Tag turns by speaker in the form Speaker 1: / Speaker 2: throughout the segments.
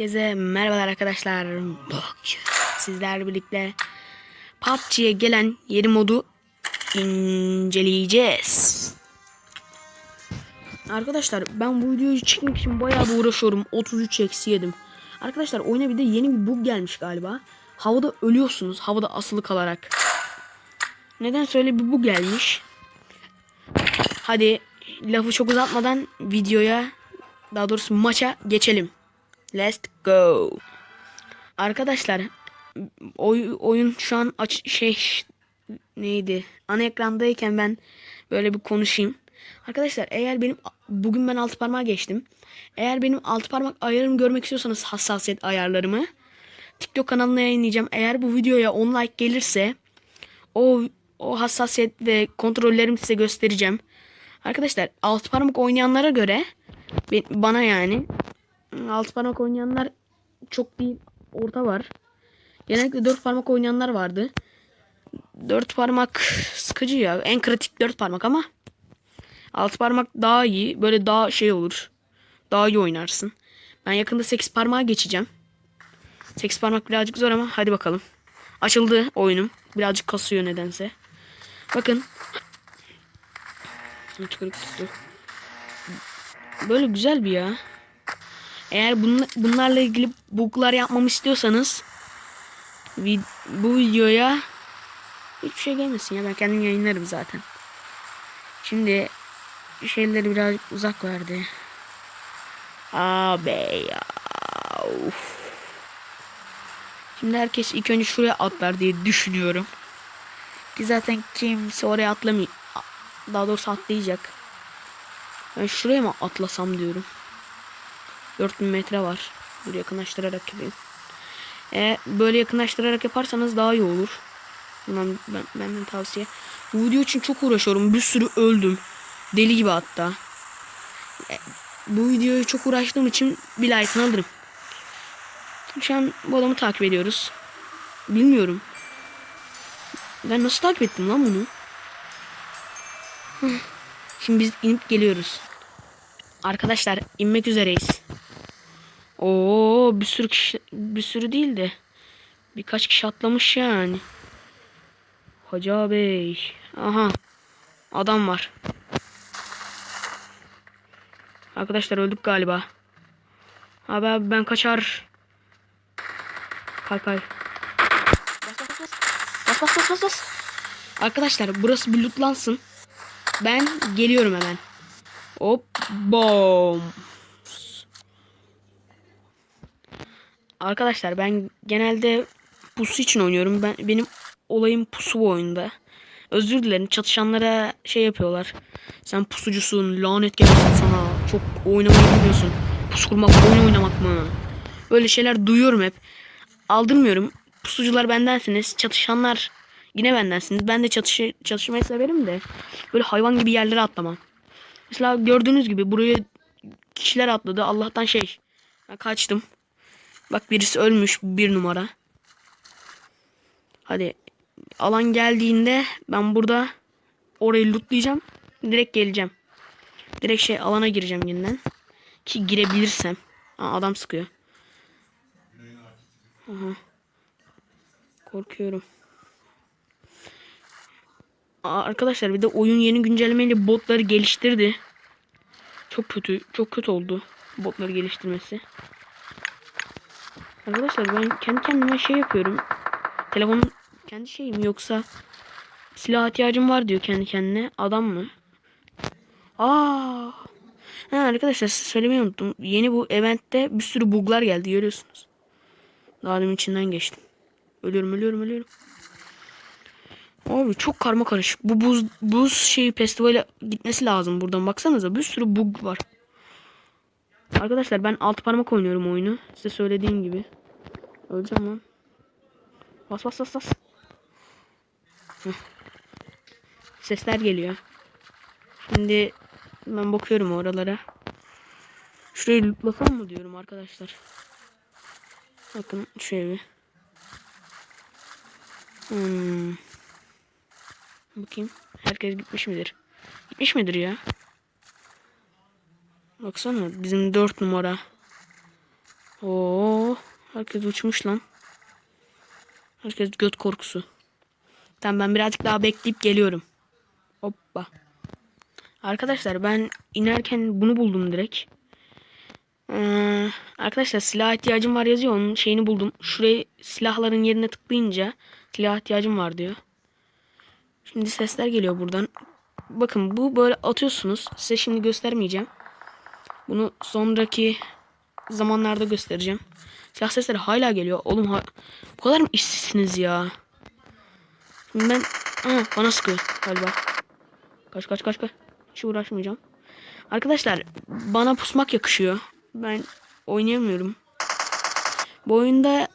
Speaker 1: Herkese merhabalar arkadaşlar. Bugün Sizlerle birlikte PUBG'ye gelen yeni modu inceleyeceğiz. Arkadaşlar ben bu videoyu çekmek için bayağı bir uğraşıyorum. 33 eksi yedim. Arkadaşlar oyuna bir de yeni bir bug gelmiş galiba. Havada ölüyorsunuz. Havada asılı kalarak. Neden öyle bir bug gelmiş? Hadi lafı çok uzatmadan videoya daha doğrusu maça geçelim. Let's go. Arkadaşlar oy, oyun şu an aç şey neydi? Ana ekrandayken ben böyle bir konuşayım. Arkadaşlar eğer benim bugün ben altı parmağa geçtim. Eğer benim altı parmak ayarımı görmek istiyorsanız hassasiyet ayarlarımı TikTok kanalına yayınlayacağım. Eğer bu videoya 10 like gelirse o o hassasiyet ve kontrollerimi size göstereceğim. Arkadaşlar altı parmak oynayanlara göre bana yani altı parmak oynayanlar çok değil orta var. Genellikle dört parmak oynayanlar vardı. Dört parmak sıkıcı ya. En kritik dört parmak ama altı parmak daha iyi. Böyle daha şey olur. Daha iyi oynarsın. Ben yakında sekiz parmağa geçeceğim. Sekiz parmak birazcık zor ama hadi bakalım. Açıldı oyunum. Birazcık kasıyor nedense. Bakın. Böyle güzel bir ya. Eğer bunla, bunlarla ilgili buglar yapmamı istiyorsanız vid- bu videoya hiçbir şey gelmesin ya ben kendim yayınlarım zaten. Şimdi şeyleri biraz uzak verdi. Abi ya. Uf. Şimdi herkes ilk önce şuraya atlar diye düşünüyorum. Ki zaten kimse oraya atlamay daha doğrusu atlayacak. Ben şuraya mı atlasam diyorum. 4000 metre var. Dur yakınlaştırarak yapayım. E, böyle yakınlaştırarak yaparsanız daha iyi olur. Bundan ben, benden tavsiye. Bu video için çok uğraşıyorum. Bir sürü öldüm. Deli gibi hatta. E, bu videoyu çok uğraştığım için bir like alırım. Şu an bu adamı takip ediyoruz. Bilmiyorum. Ben nasıl takip ettim lan bunu? Şimdi biz inip geliyoruz. Arkadaşlar inmek üzereyiz. Oo bir sürü kişi bir sürü değil de birkaç kişi atlamış yani. Hacı Bey. Aha. Adam var. Arkadaşlar öldük galiba. Abi abi ben kaçar. Kay kay. Bas bas bas bas bas. Arkadaşlar burası bir lootlansın. Ben geliyorum hemen. Hop bom. Arkadaşlar ben genelde pusu için oynuyorum. Ben benim olayım pusu bu oyunda. Özür dilerim çatışanlara şey yapıyorlar. Sen pusucusun, lanet gelsin sana. Çok oynamayı biliyorsun. Pusu kurmak, oyun oynamak mı? Böyle şeyler duyuyorum hep. Aldırmıyorum. Pusucular bendensiniz. Çatışanlar yine bendensiniz. Ben de çatışı, çatışmayı severim de. Böyle hayvan gibi yerlere atlamam. Mesela gördüğünüz gibi buraya kişiler atladı. Allah'tan şey. Ben kaçtım. Bak birisi ölmüş bir numara. Hadi alan geldiğinde ben burada orayı lootlayacağım. Direkt geleceğim. Direkt şey alana gireceğim yeniden. Ki girebilirsem. Aa, adam sıkıyor. Aha. Korkuyorum. Aa, arkadaşlar bir de oyun yeni güncellemeyle botları geliştirdi. Çok kötü, çok kötü oldu botları geliştirmesi. Arkadaşlar ben kendi kendime şey yapıyorum. Telefonun kendi şeyim yoksa silah ihtiyacım var diyor kendi kendine. Adam mı? Aa. Ha, arkadaşlar size söylemeyi unuttum. Yeni bu eventte bir sürü buglar geldi görüyorsunuz. Daha demin içinden geçtim. Ölüyorum ölüyorum ölüyorum. Abi çok karma karışık. Bu buz buz şeyi festivale gitmesi lazım buradan. Baksanıza bir sürü bug var. Arkadaşlar ben alt parmak oynuyorum oyunu. Size söylediğim gibi. Öleceğim lan. Bas bas bas bas. Sesler geliyor. Şimdi ben bakıyorum oralara. Şurayı lootlasam mı diyorum arkadaşlar. Bakın şu evi. Hmm. Bakayım. Herkes gitmiş midir? Gitmiş midir ya? Baksana bizim dört numara. Oo, herkes uçmuş lan. Herkes göt korkusu. Tamam ben birazcık daha bekleyip geliyorum. Hoppa. Arkadaşlar ben inerken bunu buldum direkt. Ee, arkadaşlar silah ihtiyacım var yazıyor. Onun şeyini buldum. Şurayı silahların yerine tıklayınca silah ihtiyacım var diyor. Şimdi sesler geliyor buradan. Bakın bu böyle atıyorsunuz. Size şimdi göstermeyeceğim. Bunu sonraki zamanlarda göstereceğim. Silah sesleri hala geliyor. Oğlum ha bu kadar mı işsizsiniz ya? Şimdi ben... Aha, bana sıkıyor galiba. Kaç kaç kaç kaç. Hiç uğraşmayacağım. Arkadaşlar bana pusmak yakışıyor. Ben oynayamıyorum. Bu oyunda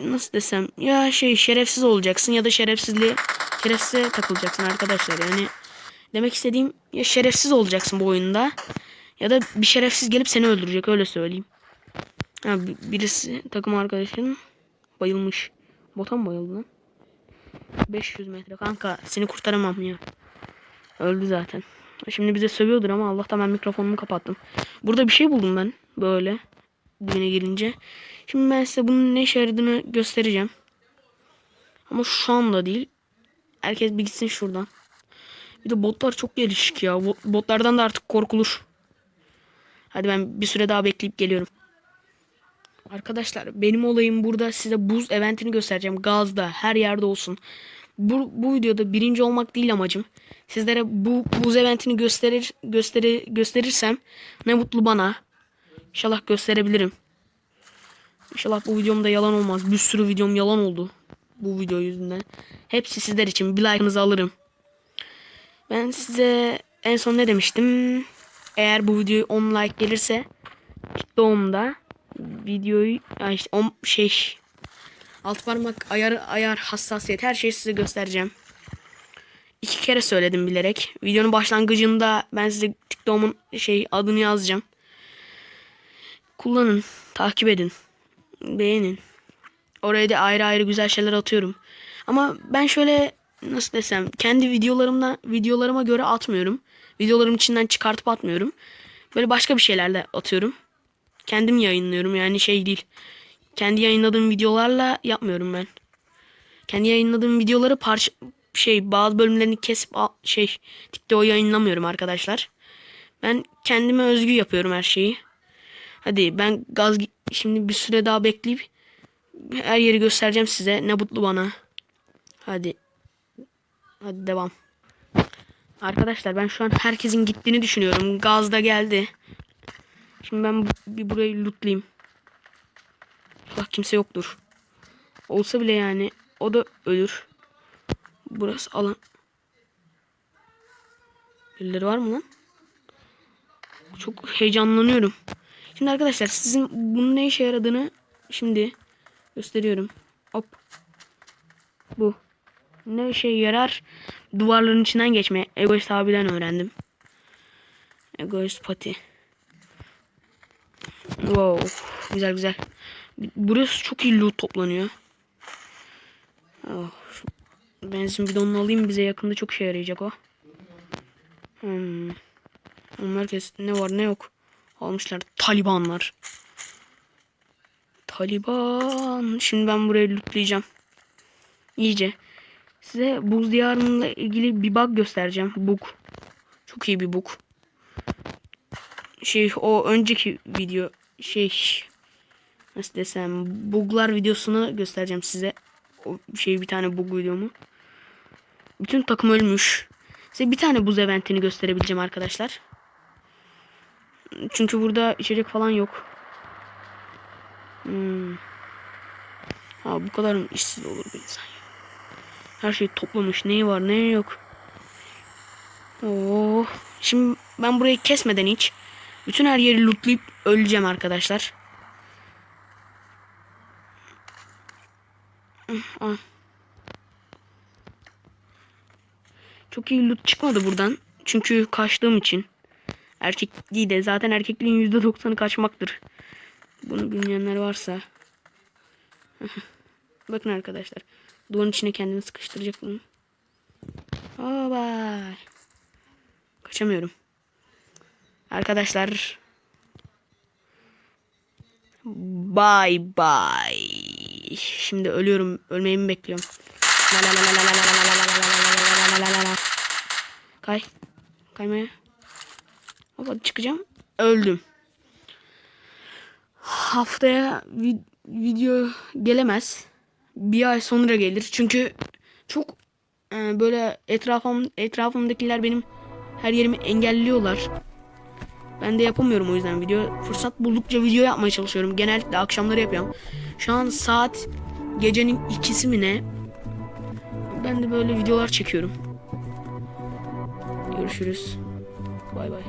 Speaker 1: nasıl desem ya şey şerefsiz olacaksın ya da şerefsizliğe şerefsize takılacaksın arkadaşlar. Yani demek istediğim ya şerefsiz olacaksın bu oyunda ya da bir şerefsiz gelip seni öldürecek öyle söyleyeyim. Ha, bi- birisi takım arkadaşım bayılmış. Bota mı bayıldı lan? 500 metre kanka seni kurtaramam ya. Öldü zaten. Şimdi bize sövüyordur ama Allah'tan ben mikrofonumu kapattım. Burada bir şey buldum ben böyle dibine girince. Şimdi ben size bunun ne işe yaradığını göstereceğim. Ama şu anda değil. Herkes bir gitsin şuradan. Bir de botlar çok gelişik ya. Bo- Botlardan da artık korkulur. Hadi ben bir süre daha bekleyip geliyorum. Arkadaşlar benim olayım burada size buz eventini göstereceğim. Gazda her yerde olsun. Bu, bu videoda birinci olmak değil amacım. Sizlere bu buz eventini gösterir gösteri, gösterirsem ne mutlu bana. İnşallah gösterebilirim. İnşallah bu videomda yalan olmaz. Bir sürü videom yalan oldu. Bu video yüzünden. Hepsi sizler için. Bir like'ınızı alırım. Ben size en son ne demiştim? Eğer bu videoyu 10 like gelirse doğumda videoyu ay işte on, şey alt parmak ayar ayar hassasiyet her şeyi size göstereceğim. İki kere söyledim bilerek. Videonun başlangıcında ben size TikTok'umun şey adını yazacağım. Kullanın, takip edin, beğenin. Oraya da ayrı ayrı güzel şeyler atıyorum. Ama ben şöyle nasıl desem kendi videolarımda videolarıma göre atmıyorum. Videolarım içinden çıkartıp atmıyorum. Böyle başka bir şeylerle atıyorum. Kendim yayınlıyorum yani şey değil. Kendi yayınladığım videolarla yapmıyorum ben. Kendi yayınladığım videoları parça şey bazı bölümlerini kesip şey TikTok'a yayınlamıyorum arkadaşlar. Ben kendime özgü yapıyorum her şeyi. Hadi ben gaz şimdi bir süre daha bekleyip her yeri göstereceğim size. Ne mutlu bana. Hadi. Hadi devam. Arkadaşlar ben şu an herkesin gittiğini düşünüyorum. Gaz da geldi. Şimdi ben bir burayı lootlayayım. Bak kimse yoktur. Olsa bile yani o da ölür. Burası alan. Birileri var mı lan? Çok heyecanlanıyorum. Şimdi arkadaşlar sizin bunun ne işe yaradığını şimdi gösteriyorum. Hop. Bu. Ne işe yarar? Duvarların içinden geçmeye. Egoist abiden öğrendim. Egoist pati. Wow. Güzel güzel. Burası çok iyi loot toplanıyor. Oh, şu benzin bidonunu alayım bize yakında çok şey yarayacak o. Hmm. Herkes ne var ne yok. Almışlar Talibanlar. Taliban. Şimdi ben burayı lootlayacağım. İyice. Size buz diyarıyla ilgili bir bug göstereceğim. Bug. Çok iyi bir bug. Şey o önceki video şey nasıl desem buglar videosunu göstereceğim size. O şey bir tane bug videomu. Bütün takım ölmüş. Size bir tane buz eventini gösterebileceğim arkadaşlar. Çünkü burada içecek falan yok. Hmm. Ha bu kadar mı işsiz olur bir insan ya. Her şeyi toplamış. Neyi var neyi yok. Oo. Şimdi ben burayı kesmeden hiç bütün her yeri lootlayıp öleceğim arkadaşlar. Ah. Çok iyi loot çıkmadı buradan. Çünkü kaçtığım için. Erkek değil de zaten erkekliğin %90'ı kaçmaktır. Bunu bilmeyenler varsa. Bakın arkadaşlar. Duvarın içine kendini sıkıştıracak bunu. Bye. Kaçamıyorum. Arkadaşlar. Bye bye. Şimdi ölüyorum. Ölmeyi mi bekliyorum? Kay. Kaymaya. Hop çıkacağım. Öldüm. Haftaya vid video gelemez. Bir ay sonra gelir. Çünkü çok e, böyle etrafım etrafımdakiler benim her yerimi engelliyorlar. Ben de yapamıyorum o yüzden video. Fırsat buldukça video yapmaya çalışıyorum. Genellikle akşamları yapıyorum. Şu an saat gecenin ikisi mi ne? Ben de böyle videolar çekiyorum. Görüşürüz. Bay bay.